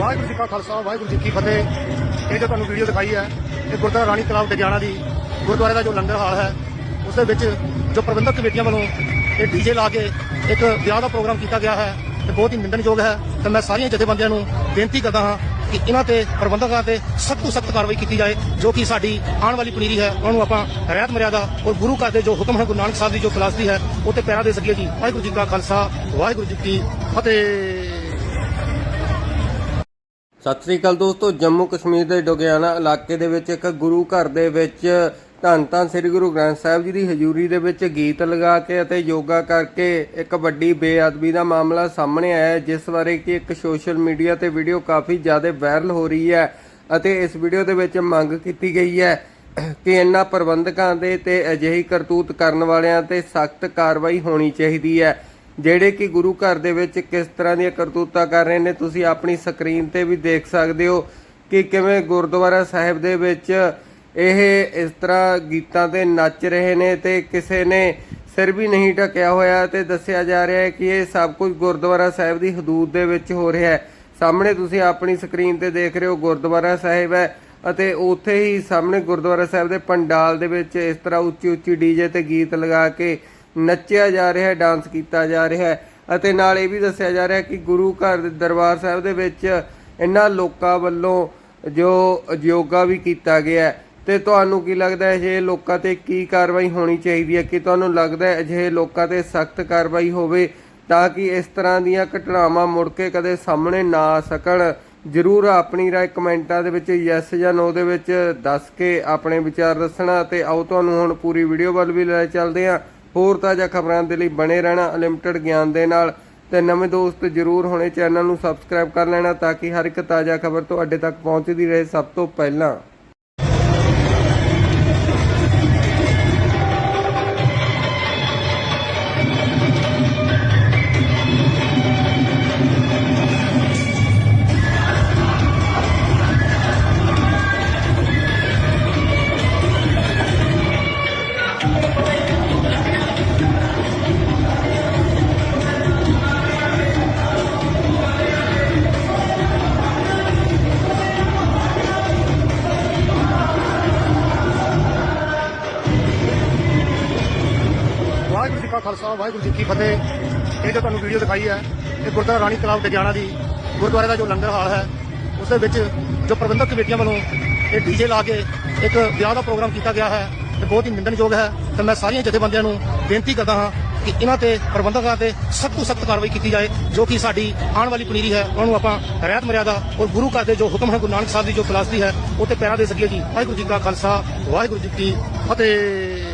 ਵਾਹਿਗੁਰੂ ਜੀ ਕਾ ਖਾਲਸਾ, ਵਾਹਿਗੁਰੂ ਜੀ ਕੀ ਫਤਿਹ। ਇਹ ਜੋ ਤੁਹਾਨੂੰ ਵੀਡੀਓ ਦਿਖਾਈ ਹੈ, ਇਹ ਗੁਰਦੁਆਰਾ ਰਾਣੀ ਤਲਾਬ ਡਗਿਆਣਾ ਦੀ ਗੁਰਦੁਆਰੇ ਦਾ ਜੋ ਲੰਗਰ ਹਾਲ ਹੈ, ਉਸ ਦੇ ਵਿੱਚ ਜੋ ਪ੍ਰਬੰਧਕ ਕਮੇਟੀਆਂ ਵੱਲੋਂ ਇਹ ਡੀਜੇ ਲਾ ਕੇ ਇੱਕ ਵਿਆਹ ਦਾ ਪ੍ਰੋਗਰਾਮ ਕੀਤਾ ਗਿਆ ਹੈ, ਤੇ ਬਹੁਤ ਹੀ ਨਿੰਦਣਯੋਗ ਹੈ। ਤੇ ਮੈਂ ਸਾਰੀਆਂ ਜਥੇਬੰਦੀਆਂ ਨੂੰ ਬੇਨਤੀ ਕਰਦਾ ਹਾਂ ਕਿ ਇਹਨਾਂ ਤੇ, ਪ੍ਰਬੰਧਕਾਂ ਤੇ ਸਖਤ ਤੋਂ ਸਖਤ ਕਾਰਵਾਈ ਕੀਤੀ ਜਾਏ, ਜੋ ਕਿ ਸਾਡੀ ਆਉਣ ਵਾਲੀ ਪਨੀਰੀ ਹੈ, ਉਹਨਾਂ ਨੂੰ ਆਪਾਂ ਰਹਿਤ ਮਰਿਆਦਾ ਔਰ ਗੁਰੂ ਘਰ ਦੇ ਜੋ ਹੁਕਮ ਹੈ, ਗੁਰੂ ਨਾਨਕ ਸਾਹਿਬ ਦੀ ਜੋ ਫਿਲਾਸਫੀ ਹੈ, ਉਹ ਤੇ ਪੈਰਾ ਦੇ ਸਕੀਏ ਜੀ। ਵਾਹਿਗੁਰੂ ਜੀ ਕਾ ਖਾਲਸਾ, ਵਾਹਿਗੁਰੂ ਜੀ ਕੀ ਫਤਿਹ। ਸਤਿ ਸ੍ਰੀ ਅਕਾਲ ਦੋਸਤੋ, ਜੰਮੂ ਕਸ਼ਮੀਰ ਦੇ ਡੋਗਿਆਣਾ ਇਲਾਕੇ ਦੇ ਵਿੱਚ ਇੱਕ ਗੁਰੂ ਘਰ ਦੇ ਵਿੱਚ ਧੰਨ ਧੰਨ ਸ੍ਰੀ ਗੁਰੂ ਗ੍ਰੰਥ ਸਾਹਿਬ ਜੀ ਦੀ ਹਜ਼ੂਰੀ ਦੇ ਵਿੱਚ ਗੀਤ ਲਗਾ ਕੇ ਅਤੇ ਯੋਗਾ ਕਰਕੇ ਇੱਕ ਵੱਡੀ ਬੇਅਦਬੀ ਦਾ ਮਾਮਲਾ ਸਾਹਮਣੇ ਆਇਆ ਜਿਸ ਬਾਰੇ ਕਿ ਇੱਕ ਸੋਸ਼ਲ ਮੀਡੀਆ ਤੇ ਵੀਡੀਓ ਕਾਫੀ ਜ਼ਿਆਦਾ ਵਾਇਰਲ ਹੋ ਰਹੀ ਹੈ ਅਤੇ ਇਸ ਵੀਡੀਓ ਦੇ ਵਿੱਚ ਮੰਗ ਕੀਤੀ ਗਈ ਹੈ ਕਿ ਇਹਨਾਂ ਪ੍ਰਬੰਧਕਾਂ ਦੇ ਤੇ ਅਜਿਹੀ ਕਰਤੂਤ ਕਰਨ ਵਾਲਿਆਂ ਤੇ ਸਖਤ ਕਾਰਵਾਈ ਹੋਣੀ ਚਾਹੀਦੀ ਹੈ। ਜਿਹੜੇ ਕਿ ਗੁਰੂ ਘਰ ਦੇ ਵਿੱਚ ਕਿਸ ਤਰ੍ਹਾਂ ਦੀਆਂ ਕਰਤੂਤਾਂ ਕਰ ਰਹੇ ਨੇ, ਤੁਸੀਂ ਆਪਣੀ ਸਕਰੀਨ ਤੇ ਵੀ ਦੇਖ ਸਕਦੇ ਹੋ ਕਿ ਕਿਵੇਂ ਗੁਰਦੁਆਰਾ ਸਾਹਿਬ ਦੇ ਵਿੱਚ ਇਹ ਇਸ ਤਰ੍ਹਾਂ ਗੀਤਾਂ ਤੇ ਨੱਚ ਰਹੇ ਨੇ ਤੇ ਕਿਸੇ ਨੇ ਸਿਰ ਵੀ ਨਹੀਂ ਢਕਿਆ ਹੋਇਆ ਤੇ ਦੱਸਿਆ ਜਾ ਰਿਹਾ ਹੈ ਕਿ ਇਹ ਸਭ ਕੁਝ ਗੁਰਦੁਆਰਾ ਸਾਹਿਬ ਦੀ ਹਦੂਦ ਦੇ ਵਿੱਚ ਹੋ ਰਿਹਾ ਹੈ। ਸਾਹਮਣੇ ਤੁਸੀਂ ਆਪਣੀ ਸਕਰੀਨ ਤੇ ਦੇਖ ਰਹੇ ਹੋ ਗੁਰਦੁਆਰਾ ਸਾਹਿਬ ਹੈ ਅਤੇ ਉੱਥੇ ਹੀ ਸਾਹਮਣੇ ਗੁਰਦੁਆਰਾ ਸਾਹਿਬ ਦੇ ਪੰਡਾਲ ਦੇ ਵਿੱਚ ਇਸ ਤਰ੍ਹਾਂ ਉੱਚੀ ਉੱਚੀ ਡੀਜੇ ਤੇ ਗੀਤ ਲਗਾ ਕੇ ਨੱਚਿਆ ਜਾ ਰਿਹਾ ਹੈ, ਡਾਂਸ ਕੀਤਾ ਜਾ ਰਿਹਾ ਹੈ ਅਤੇ ਨਾਲ ਇਹ ਵੀ ਦੱਸਿਆ ਜਾ ਰਿਹਾ ਹੈ ਕਿ ਗੁਰੂ ਘਰ ਦੇ ਦਰਬਾਰ ਸਾਹਿਬ ਦੇ ਵਿੱਚ ਇਹਨਾਂ ਲੋਕਾਂ ਵੱਲੋਂ ਜੋ ਯੋਗਾ ਵੀ ਕੀਤਾ ਗਿਆ ਹੈ। ਤੇ ਤੁਹਾਨੂੰ ਕੀ ਲੱਗਦਾ ਹੈ ਜੇ ਲੋਕਾਂ ਤੇ ਕੀ ਕਾਰਵਾਈ ਹੋਣੀ ਚਾਹੀਦੀ ਹੈ? ਕਿ ਤੁਹਾਨੂੰ ਲੱਗਦਾ ਹੈ, ਅਜਿਹੇ ਲੋਕਾਂ ਤੇ ਸਖਤ ਕਾਰਵਾਈ ਹੋਵੇ ਤਾਂ ਕਿ ਇਸ ਤਰ੍ਹਾਂ ਦੀਆਂ ਘਟਨਾਵਾਂ ਮੁੜ ਕੇ ਕਦੇ ਸਾਹਮਣੇ ਨਾ ਆ ਸਕਣ? ਜਰੂਰ ਆਪਣੀ ਰਾਏ ਕਮੈਂਟਾਂ ਦੇ ਵਿੱਚ ਯੈਸ ਜਾਂ ਨੋ ਦੇ ਵਿੱਚ ਦੱਸ ਕੇ ਆਪਣੇ ਵਿਚਾਰ ਦੱਸਣਾ। ਤੇ ਆਓ ਤੁਹਾਨੂੰ ਹੁਣ ਪੂਰੀ ਵੀਡੀਓ ਵੱਲ ਵੀ ਲੈ ਚੱਲਦੇ ਹਾਂ। ਹੋਰ ਤਾਜ਼ਾ ਖਬਰਾਂ ਦੇ ਲਈ ਬਣੇ ਰਹਿਣਾ ਅਨਲਿਮਟਿਡ ਗਿਆਨ ਦੇ ਨਾਲ ਤੇ ਨਵੇਂ ਦੋਸਤ ਜਰੂਰ ਹੁਣੇ ਚੈਨਲ ਨੂੰ ਸਬਸਕ੍ਰਾਈਬ ਕਰ ਲੈਣਾ ਤਾਂ ਕਿ ਹਰ ਇੱਕ ਤਾਜ਼ਾ ਖਬਰ ਤੁਹਾਡੇ ਤੱਕ ਪਹੁੰਚਦੀ ਰਹੇ ਸਭ ਤੋਂ ਪਹਿਲਾਂ। ਖਾਲਸਾ ਵਾਹਿਗੁਰੂ ਜੀ ਕੀ ਫਤਿਹ। ਇਹ ਜੋ ਤੁਹਾਨੂੰ ਵੀਡੀਓ ਦਿਖਾਈ ਹੈ, ਇਹ ਗੁਰਦੁਆਰਾ ਰਾਣੀ ਤਲਾਬ ਡਗਿਆਣਾ ਦੀ ਗੁਰਦੁਆਰੇ ਦਾ ਜੋ ਲੰਗਰ ਹਾਲ ਹੈ, ਉਸ ਦੇ ਵਿੱਚ ਜੋ ਪ੍ਰਬੰਧਕ ਕਮੇਟੀਆਂ ਵੱਲੋਂ ਇਹ ਡੀਜੇ ਲਾ ਕੇ ਇੱਕ ਵਿਆਹ ਦਾ ਪ੍ਰੋਗਰਾਮ ਕੀਤਾ ਗਿਆ ਹੈ ਤੇ ਬਹੁਤ ਹੀ ਨਿੰਦਣਯੋਗ ਹੈ। ਤੇ ਮੈਂ ਸਾਰੀਆਂ ਜਥੇਬੰਦੀਆਂ ਨੂੰ ਬੇਨਤੀ ਕਰਦਾ ਹਾਂ ਕਿ ਇਹਨਾਂ ਤੇ, ਪ੍ਰਬੰਧਕਾਂ ਤੇ ਸਖਤ ਤੋਂ ਸਖਤ ਕਾਰਵਾਈ ਕੀਤੀ ਜਾਏ, ਜੋ ਕਿ ਸਾਡੀ ਆਉਣ ਵਾਲੀ ਪਨੀਰੀ ਹੈ, ਉਹਨਾਂ ਨੂੰ ਆਪਾਂ ਰਹਿਤ ਮਰਿਆਦਾ ਔਰ ਗੁਰੂ ਘਰ ਦੇ ਜੋ ਹੁਕਮ ਹੈ, ਗੁਰੂ ਨਾਨਕ ਸਾਹਿਬ ਦੀ ਜੋ ਫਿਲਾਸਫੀ ਹੈ, ਉਹ ਤੇ ਪੈਰਾਂ ਦੇ ਸਕੀਏ ਜੀ। ਵਾਹਿਗੁਰੂ ਜੀ ਕਾ ਖਾਲਸਾ, ਵਾਹਿਗੁਰੂ ਜੀ ਕੀ ਫਤਿਹ।